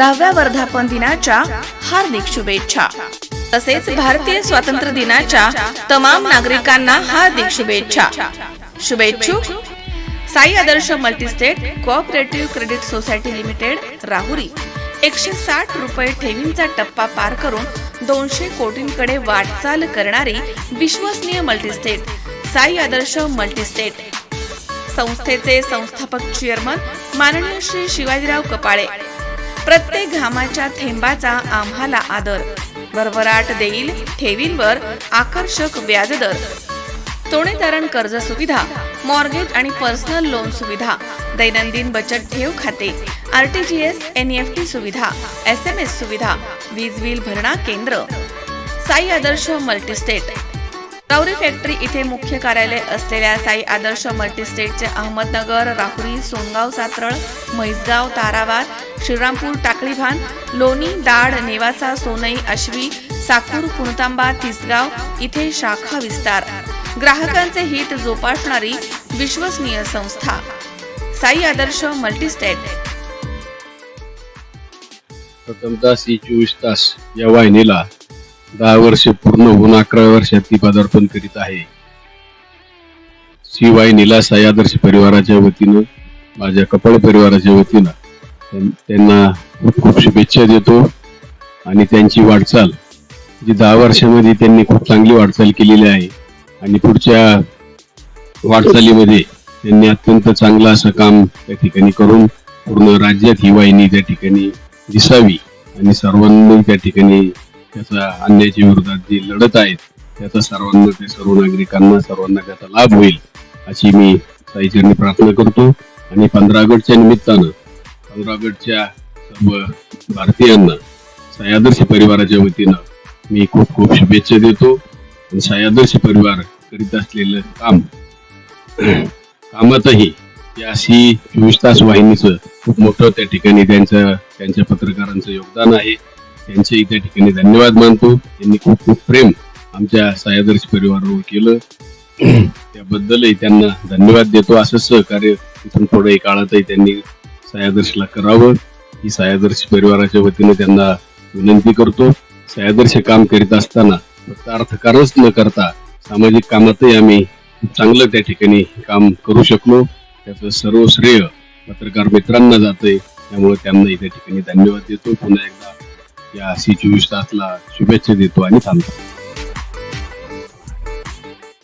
दहाव्या वर्धापन दिनाच्या हार्दिक शुभेच्छा. तसेच भारतीय स्वातंत्र्य दिनाच्या तमाम नागरिकांना हार्दिक शुभेच्छा. शुभेच्छुक. Sai Adarsh multistate cooperative credit society limited Rahuri. एकशे साठ रुपये ठेवींचा टप्पा पार करून दोनशे कोटींकडे वाटचाल करणारी विश्वसनीय मल्टीस्टेट साई आदर्श मल्टीस्टेट. संस्थेचे संस्थापक चेअरमन माननीय श्री शिवाजीराव कपाळे. प्रत्येक घामाच्या थेंबाचा आम्हाला आदर. भरभराट देईल ठेवींवर आकर्षक व्याजदर. तोणे तारण कर्ज सुविधा मॉर्गेज आणि पर्सनल लोन सुविधा दैनंदिन बचत ठेव खाते आरटीजीएस एनईएफटी सुविधा एस एम एस सुविधा वीज बिल भरणा केंद्र. साई आदर्श मल्टीस्टेट. राऊरी फॅक्टरी इथे मुख्य कार्यालय असलेल्या साई आदर्श मल्टीस्टेटचे अहमदनगर राहुरी सोनगाव सातरळ म्हैसगाव तारावार श्रीरामपूर टाकळीभान लोणी दाड नेवासा सोनई अश्वी साकूर पुणतांबा तिसगाव इथे शाखा विस्तार. ग्राहकांचे हित जोपासणारी विश्वसनीय संस्था. साई आदर्श मल्टीस्टेट. प्रथमतः सी चोवीस तास या वाहिनीला दहा वर्ष पूर्ण होऊन अकराव्या वर्षात ती पदार्पण करीत आहे. सी वाहिनीला साई परिवाराच्या वतीनं माझ्या कपाळ परिवाराच्या वतीनं त्यां- त्यांना खूप खूप शुभेच्छा देतो आणि त्यांची वाटचाल जी दहा वर्षामध्ये त्यांनी खूप चांगली वाटचाल केलेली आहे आणि पुढच्या वाटचालीमध्ये त्यांनी अत्यंत चांगलं असं काम त्या ठिकाणी करून पूर्ण राज्यात ही वाहिनी त्या ठिकाणी दिसावी आणि सर्वांनी त्या ठिकाणी त्याचा अन्यायाच्या विरोधात जी लढत आहेत त्याचा सर्वांना ते सर्व नागरिकांना सर्वांना त्याचा लाभ होईल अशी मी साईचरणी प्रार्थना करतो. आणि पंधरा ऑगस्टच्या निमित्तानं पंधरा ऑगस्टच्या सर्व भारतीयांना सायादर्श परिवाराच्या वतीनं मी खूप खूप शुभेच्छा देतो. आणि सायादर्श परिवार करीत असलेलं काम कामातही या सी चोवीस तास वाहिनीचं खूप मोठं त्या ठिकाणी त्यांचं त्यांच्या पत्रकारांचं योगदान आहे. त्यांचे त्या ठिकाणी धन्यवाद मानतो. त्यांनी खूप खूप प्रेम आमच्या सह्यादर्श परिवारावर केलं. त्याबद्दलही त्यांना धन्यवाद देतो. असं सहकार्य इथून पुढे काळातही त्यांनी सह्यादर्शला करावं. ही सह्यादर्श परिवाराच्या वतीने त्यांना विनंती करतो. सह्यादर्श काम करीत असताना फक्त अर्थकारच न करता सामाजिक कामातही आम्ही चांगलं त्या ठिकाणी काम करू शकलो. त्याचं सर्व श्रेय पत्रकार मित्रांना जाते त्यामुळे त्यांनाही त्या ठिकाणी धन्यवाद देतो. पुन्हा एकदा या सी चोवीस तासला शुभेच्छा देतो आणि थांबतो